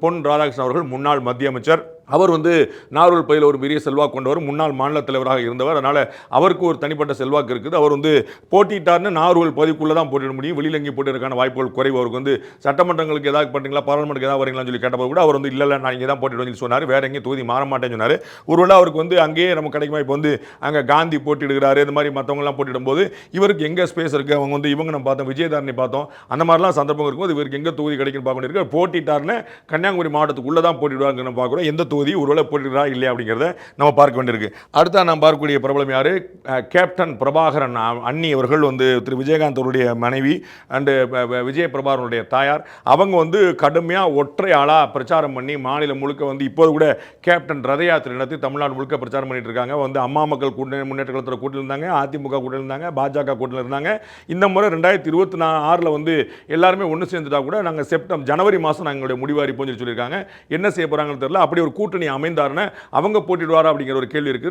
பொன் ராதாகிருஷ்ணன் அவர்கள் முன்னாள் மத்திய அமைச்சர் அவர் வந்து நாரூர் பயில ஒரு பெரிய செல்வாக்கு கொண்டவர் முன்னாள் மாநில தலைவராக இருந்தவர். அதனால் அவருக்கு ஒரு தனிப்பட்ட செல்வாக்கு இருக்குது. அவர் வந்து போட்டிட்டார்னு நாரூர் பகுதிக்குள்ளே தான் போட்டிட முடியும். வெளியில் எங்கேயும் போட்டிருக்கான வாய்ப்புகள் குறைவு. அவருக்கு வந்து சட்டமன்றங்களுக்கு ஏதாவது பண்ணுறீங்களா பாராளுமன்றத்துக்கு ஏதாவது வரீங்களான்னு சொல்லி கேட்டபோது கூட அவர் வந்து இல்லை நான் இங்கே தான் போட்டிடுவேன் சொன்னார். வேற எங்கேயும் தொகுதி மாற மாட்டேன்னு சொன்னார். ஒருவேளை அவருக்கு வந்து அங்கேயே நம்ம கிடைக்குமா இப்போ வந்து அங்கே காந்தி போட்டிடுகிறாரு இந்த மாதிரி மற்றவங்கலாம் போட்டிடும்போது இவருக்கு எங்கே ஸ்பேஸ் இருக்குது? அவங்க வந்து இவங்க நம்ம பார்த்தோம் விஜயதாரணி பார்த்தோம். அந்த மாதிரிலாம் சந்தர்ப்பம் இருக்கும்போது இவருக்கு எங்கே தொகுதி கிடைக்குன்னு பார்க்க வேண்டியிருக்கு. போட்டிட்டார்னு கன்னியாகுமரி மாவட்டத்துக்குள்ளே தான் போட்டிடுவாங்க நம்ம பார்க்குறோம். எந்த தொகுதி ஒருவேளை போட்டிடுறா இல்லையா அப்படிங்கிறத நம்ம பார்க்க வேண்டியிருக்கு. அடுத்தா நாம் பார்க்கக்கூடிய பிரபலம் யார்? கேப்டன் பிரபாகரன் அண்ணி அவர்கள் வந்து திரு விஜயகாந்த் அவருடைய மனைவி அண்டு விஜய பிரபாகரனுடைய தாயார். அவங்க வந்து கடுமையாக ஒற்றை ஆளாக பிரச்சாரம் பண்ணி மாநிலம் முழுக்க வந்து இப்போது கூட கேப்டன் ரத யாத்திரை நடத்தி தமிழ்நாடு முழுக்க பிரச்சாரம் பண்ணிட்டு இருக்காங்க. வந்து அம்மா மக்கள் கூட்டணி முன்னேற்ற கழகத்தில் கூட்டில் இருந்தாங்க அதிமுக கூட்டில் இருந்தாங்க பாஜக கூட்டில் இருந்தாங்க. இந்த முறை ரெண்டாயிரத்தி இருபத்தி நா ஆறில் வந்து எல்லாருமே ஒன்று சேர்ந்துட்டா கூட நாங்கள் செப்டம் ஜனவரி மாதம் நாங்கள் எங்களுடைய முடிவு அறிப்போம் சொல்லியிருக்காங்க. என்ன செய்ய போகிறாங்கன்னு தெரியல. அப்படி ஒரு கூட்டணி அமைந்தாருன்னு அவங்க போட்டிடுவாரா அப்படிங்கிற ஒரு கேள்வி இருக்குது